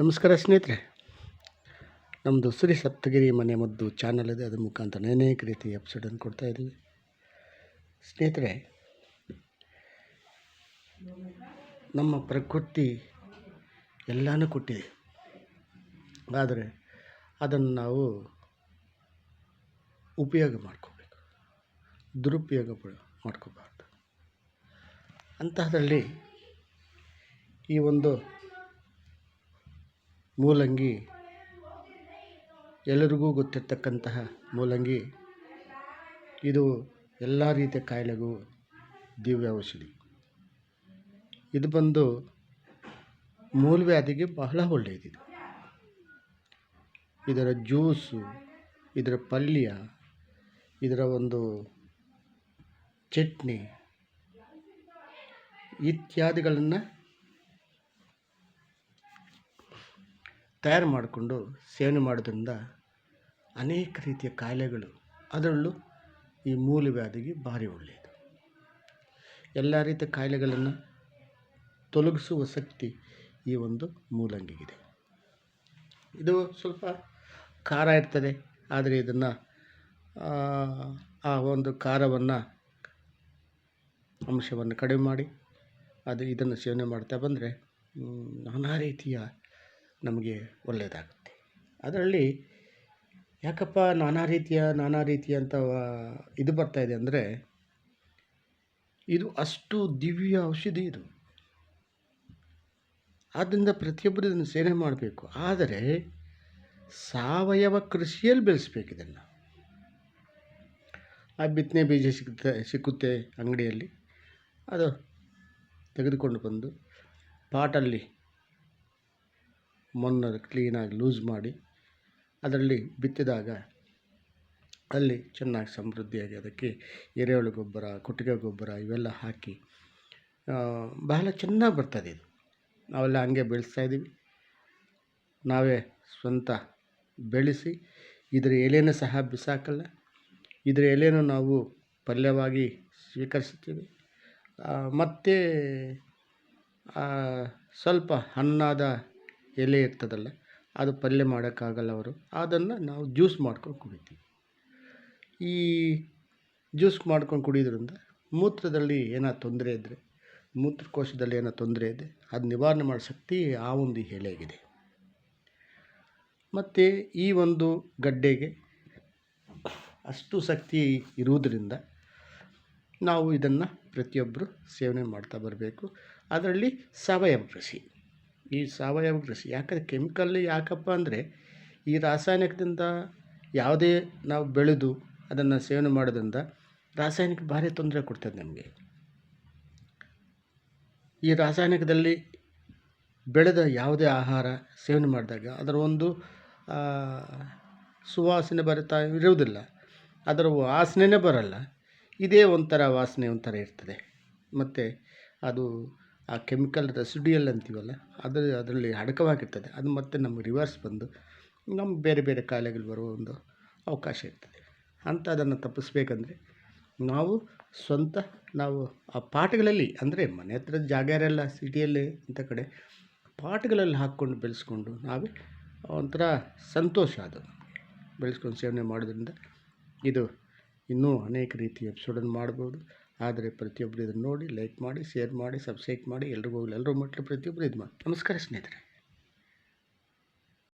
ನಮಸ್ಕಾರ ಸ್ನೇಹಿತರೆ. ನಮ್ಮದು ಸುರಿ ಸಪ್ತಗಿರಿ ಮನೆ ಮದ್ದು ಚಾನಲ್ ಇದೆ. ಅದ್ರ ಮುಖಾಂತರ ಅನೇಕ ರೀತಿ ಎಪಿಸೋಡನ್ನು ಕೊಡ್ತಾ ಇದ್ದೀವಿ. ಸ್ನೇಹಿತರೆ, ನಮ್ಮ ಪ್ರಕೃತಿ ಎಲ್ಲನೂ ಕೊಟ್ಟಿದೆ. ಆದರೆ ಅದನ್ನು ನಾವು ಉಪಯೋಗ ಮಾಡ್ಕೋಬೇಕು. ದುರುಪಯೋಗ ಮಾಡ್ಕೋಬಾರ್ದು. ಅಂತಹದ್ರಲ್ಲಿ ಈ ಒಂದು ಮೂಲಂಗಿ. ಎಲ್ಲರಿಗೂ ಗೊತ್ತಿರತಕ್ಕಂತಹ ಮೂಲಂಗಿ. ಇದು ಎಲ್ಲ ರೀತಿಯ ಕಾಯಿಲೆಗೂ ದಿವ್ಯ ಔಷಧಿ. ಇದು ಬಂದು ಮೂಲವ್ಯಾಧಿಗೆ ಬಹಳ ಒಳ್ಳೆಯದಿದು. ಇದರ ಜ್ಯೂಸು, ಇದರ ಪಲ್ಯ, ಇದರ ಒಂದು ಚಟ್ನಿ, ಇತ್ಯಾದಿಗಳನ್ನು ತಯಾರು ಮಾಡಿಕೊಂಡು ಸೇವನೆ ಮಾಡೋದ್ರಿಂದ ಅನೇಕ ರೀತಿಯ ಕಾಯಿಲೆಗಳು, ಅದರಲ್ಲೂ ಈ ಮೂಲವ್ಯಾಧಿಗೆ ಭಾರಿ ಒಳ್ಳೆಯದು. ಎಲ್ಲ ರೀತಿಯ ಕಾಯಿಲೆಗಳನ್ನು ತೊಲಗಿಸುವ ಶಕ್ತಿ ಈ ಒಂದು ಮೂಲಂಗಿಗಿದೆ. ಇದು ಸ್ವಲ್ಪ ಖಾರ ಇರ್ತದೆ, ಆದರೆ ಇದನ್ನು, ಆ ಒಂದು ಖಾರವನ್ನು ಅಂಶವನ್ನು ಕಡಿಮೆ ಮಾಡಿ, ಅದು ಇದನ್ನು ಸೇವನೆ ಮಾಡ್ತಾ ಬಂದರೆ ನಾನಾ ರೀತಿಯ ನಮಗೆ ಒಳ್ಳೆಯದಾಗುತ್ತೆ. ಅದರಲ್ಲಿ ಯಾಕಪ್ಪ ನಾನಾ ರೀತಿಯ ನಾನಾ ರೀತಿಯ ಅಂತ ಇದು ಬರ್ತಾ ಇದೆ ಅಂದರೆ ಇದು ಅಷ್ಟು ದಿವ್ಯ ಔಷಧಿ ಇದು. ಆದ್ದರಿಂದ ಪ್ರತಿಯೊಬ್ಬರು ಇದನ್ನು ಸೇವನೆ ಮಾಡಬೇಕು. ಆದರೆ ಸಾವಯವ ಕೃಷಿಯಲ್ಲಿ ಬೆಳೆಸ್ಬೇಕು ಇದನ್ನು. ಆ ಬಿತ್ತನೆ ಬೀಜ ಸಿಗುತ್ತೆ, ಸಿಕ್ಕುತ್ತೆ ಅಂಗಡಿಯಲ್ಲಿ. ಅದು ತೆಗೆದುಕೊಂಡು ಬಂದು ಪಾಟಲ್ಲಿ ಮಣ್ಣು ಕ್ಲೀನಾಗಿ ಲೂಸ್ ಮಾಡಿ ಅದರಲ್ಲಿ ಬಿತ್ತಿದಾಗ ಅಲ್ಲಿ ಚೆನ್ನಾಗಿ ಸಮೃದ್ಧಿಯಾಗಿ ಅದಕ್ಕೆ ಎರೆಹುಳು ಗೊಬ್ಬರ ಕೊಟ್ಟಿಗೆ ಗೊಬ್ಬರ ಇವೆಲ್ಲ ಹಾಕಿ ಬಹಳ ಚೆನ್ನಾಗಿ ಬರ್ತದೆ ಇದು. ನಾವೆಲ್ಲ ಹಂಗೆ ಬೆಳೆಸ್ತಾ ಇದ್ದೀವಿ. ನಾವೇ ಸ್ವಂತ ಬೆಳೆಸಿ ಇದರ ಎಲೆನೂ ಸಹ ಬಿಸಾಕಲ್ಲ. ಇದರ ಎಲೆನೂ ನಾವು ಪಲ್ಯವಾಗಿ ಸ್ವೀಕರಿಸುತ್ತೀವಿ. ಆ, ಮತ್ತು ಸ್ವಲ್ಪ ಹಣ್ಣಾದ ಎಲೆ ಇರ್ತದಲ್ಲ, ಅದು ಪಲ್ಯ ಮಾಡೋಕ್ಕಾಗಲ್ಲ ಅವರು. ಅದನ್ನು ನಾವು ಜ್ಯೂಸ್ ಮಾಡ್ಕೊಂಡು ಕುಡಿತೀವಿ. ಈ ಜ್ಯೂಸ್ ಮಾಡ್ಕೊಂಡು ಕುಡಿಯೋದ್ರಿಂದ ಮೂತ್ರದಲ್ಲಿ ಏನೋ ತೊಂದರೆ ಇದ್ದರೆ ಮೂತ್ರಕೋಶದಲ್ಲಿ ಏನೋ ತೊಂದರೆ ಇದೆ ಅದು ನಿವಾರಣೆ ಮಾಡೋ ಶಕ್ತಿ ಆ ಒಂದು ಎಲೆಗಿದೆ. ಮತ್ತು ಈ ಒಂದು ಗಡ್ಡೆಗೆ ಅಷ್ಟು ಶಕ್ತಿ ಇರುವುದರಿಂದ ನಾವು ಇದನ್ನು ಪ್ರತಿಯೊಬ್ಬರು ಸೇವನೆ ಮಾಡ್ತಾ ಬರಬೇಕು. ಅದರಲ್ಲಿ ಸಾವಯವ ಕೃಷಿ ಈ ಸಾವಯವ ಕೃಷಿ. ಯಾಕಂದರೆ ಕೆಮಿಕಲ್ ಯಾಕಪ್ಪ ಅಂದರೆ ಈ ರಾಸಾಯನಿಕದಿಂದ ಯಾವುದೇ ನಾವು ಬೆಳೆದು ಅದನ್ನು ಸೇವನೆ ಮಾಡೋದ್ರಿಂದ ರಾಸಾಯನಿಕ ಭಾರಿ ತೊಂದರೆ ಕೊಡ್ತದೆ ನಮಗೆ. ಈ ರಾಸಾಯನಿಕದಲ್ಲಿ ಬೆಳೆದ ಯಾವುದೇ ಆಹಾರ ಸೇವನೆ ಮಾಡಿದಾಗ ಅದರ ಒಂದು ಸುವಾಸನೆ ಬರುತ್ತಾ ಇರುವುದಿಲ್ಲ. ಅದರ ವಾಸನೆನೇ ಬರಲ್ಲ. ಇದೇ ಒಂಥರ ವಾಸನೆ ಒಂಥರ ಇರ್ತದೆ. ಮತ್ತು ಅದು ಆ ಕೆಮಿಕಲ್ ರೆಸಿಡಿಯಲ್ ಅಂತೀವಲ್ಲ ಅದು ಅದರಲ್ಲಿ ಅಡಕವಾಗಿರ್ತದೆ. ಅದು ಮತ್ತೆ ನಮ್ಗೆ ರಿವರ್ಸ್ ಬಂದು ನಮ್ಗೆ ಬೇರೆ ಬೇರೆ ಕಾಯಿಲೆಗಳು ಬರುವ ಒಂದು ಅವಕಾಶ ಇರ್ತದೆ. ಅದನ್ನು ತಪ್ಪಿಸ್ಬೇಕಂದ್ರೆ ನಾವು ಸ್ವಂತ, ನಾವು ಆ ಪಾಟ್ಗಳಲ್ಲಿ, ಅಂದರೆ ಮನೆ ಹತ್ರ ಜಾಗ ಇರಲ್ಲ, ಸಿಟಿಯಲ್ಲಿ ಇಂಥ ಕಡೆ, ಪಾಟ್ಗಳಲ್ಲಿ ಹಾಕ್ಕೊಂಡು ಬೆಳೆಸ್ಕೊಂಡು ನಾವೇ ಒಂಥರ ಸಂತೋಷ ಅದು. ಬೆಳೆಸ್ಕೊಂಡು ಸೇವನೆ ಮಾಡೋದ್ರಿಂದ ಇದು ಇನ್ನೂ ಅನೇಕ ರೀತಿಯ ಎಪಿಸೋಡನ್ನು ಮಾಡ್ಬೋದು. ಆದರೆ ಪ್ರತಿಯೊಬ್ಬರು ಇದನ್ನು ನೋಡಿ ಲೈಕ್ ಮಾಡಿ ಶೇರ್ ಮಾಡಿ ಸಬ್ಸ್ಕ್ರೈಬ್ ಮಾಡಿ, ಎಲ್ರಿಗೂ ಎಲ್ಲರೂ ಮಟ್ಟಲು ಪ್ರತಿಯೊಬ್ಬರು ಇದು ಮಾಡಿ. ನಮಸ್ಕಾರ ಸ್ನೇಹಿತರೆ.